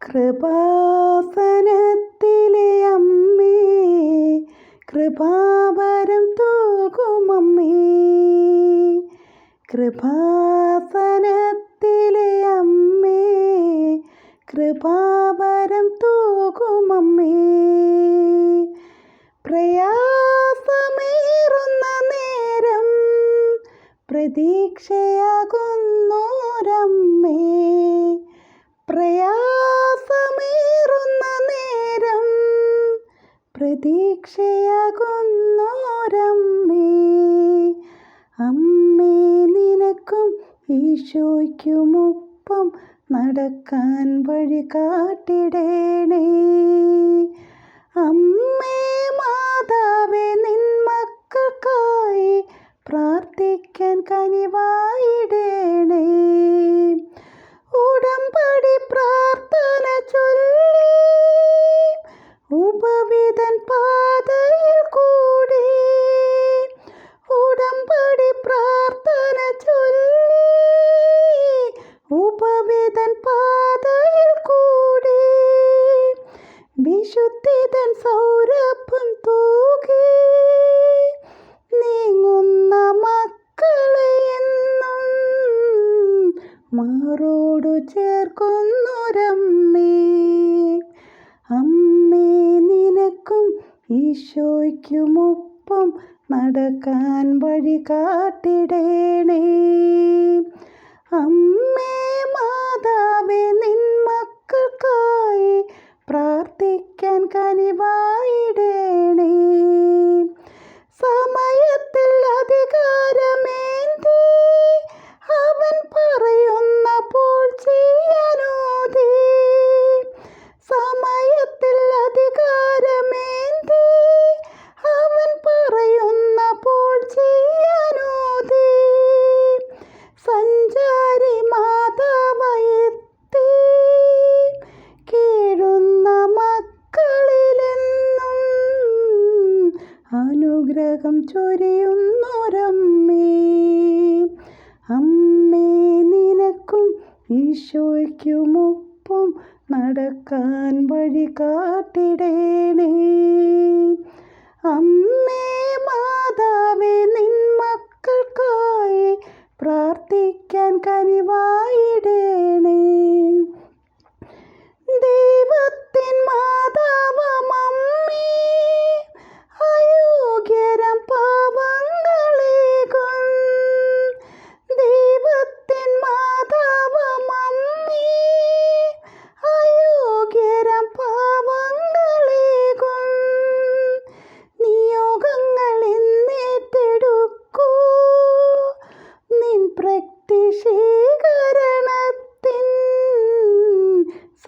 കൃപാസനത്തിലെ അമ്മേ കൃപാവരം തൂകുമമ്മേ കൃപാസനത്തിലെ അമ്മേ കൃപാവരം തൂകുമമ്മേ പ്രയാസമേറുന്ന നേരം പ്രതീക്ഷയാകുന്നോരമ്മേ. പ്രയാസമേറുന്ന നേരം പ്രതീക്ഷയാകുന്നോരമ്മേ. അമ്മേ നിനക്കും ഈശോയ്ക്കുമൊപ്പം നടക്കാൻ വഴി കാട്ടിടേണേ. അമ്മേ മാറോടു ചേർക്കുന്നൊരമ്മേ അമ്മേ നിനക്കും ഈശോയ്ക്കുമൊപ്പം നടക്കാൻ വഴി കാട്ടിടേണേ അനുഗ്രഹം ചൊരിയുന്നൊരമ്മേ. അമ്മേ നിനക്കും ഈശോയ്ക്കുമൊപ്പം നടക്കാൻ വഴി കാട്ടിടേണേ അമ്മേ മാതാവേ നിൻ മക്കൾക്കായി പ്രാർത്ഥിക്കാൻ കനിവായിടേണേ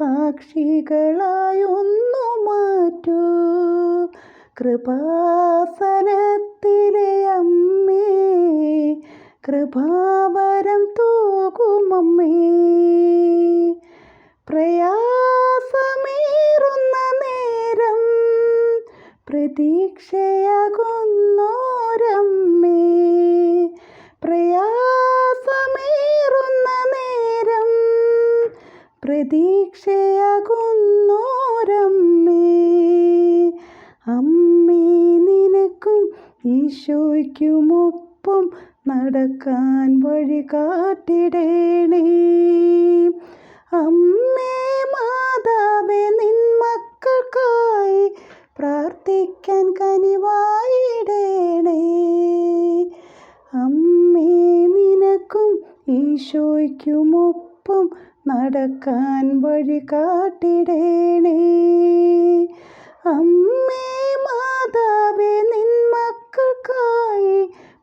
സാക്ഷികളായൊന്നു മാറ്റൂ. കൃപാസനത്തിലെ അമ്മേ കൃപാവരം തൂകുമമ്മേ. പ്രയാസമേറുന്ന നേരം പ്രതീക്ഷയാകുന്നോരമ്മേ പ്രതീക്ഷയാകുന്നോരമ്മേ. അമ്മേ നിനക്കും ഈശോയ്ക്കുമൊപ്പം നടക്കാൻ വഴി കാട്ടിടേണേ അമ്മേ മാതാവേ നിൻ മക്കൾക്കായി പ്രാർത്ഥിക്കാൻ കനിവായിടേണേ. അമ്മേ നിനക്കും ഈശോയ്ക്കുമൊപ്പം നടക്കാൻ വഴി കാട്ടിടേണേ അമ്മേ മാതാവേ നിൻ മക്കൾക്കായി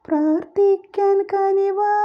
പ്രാർത്ഥിക്കാൻ കനിവാ.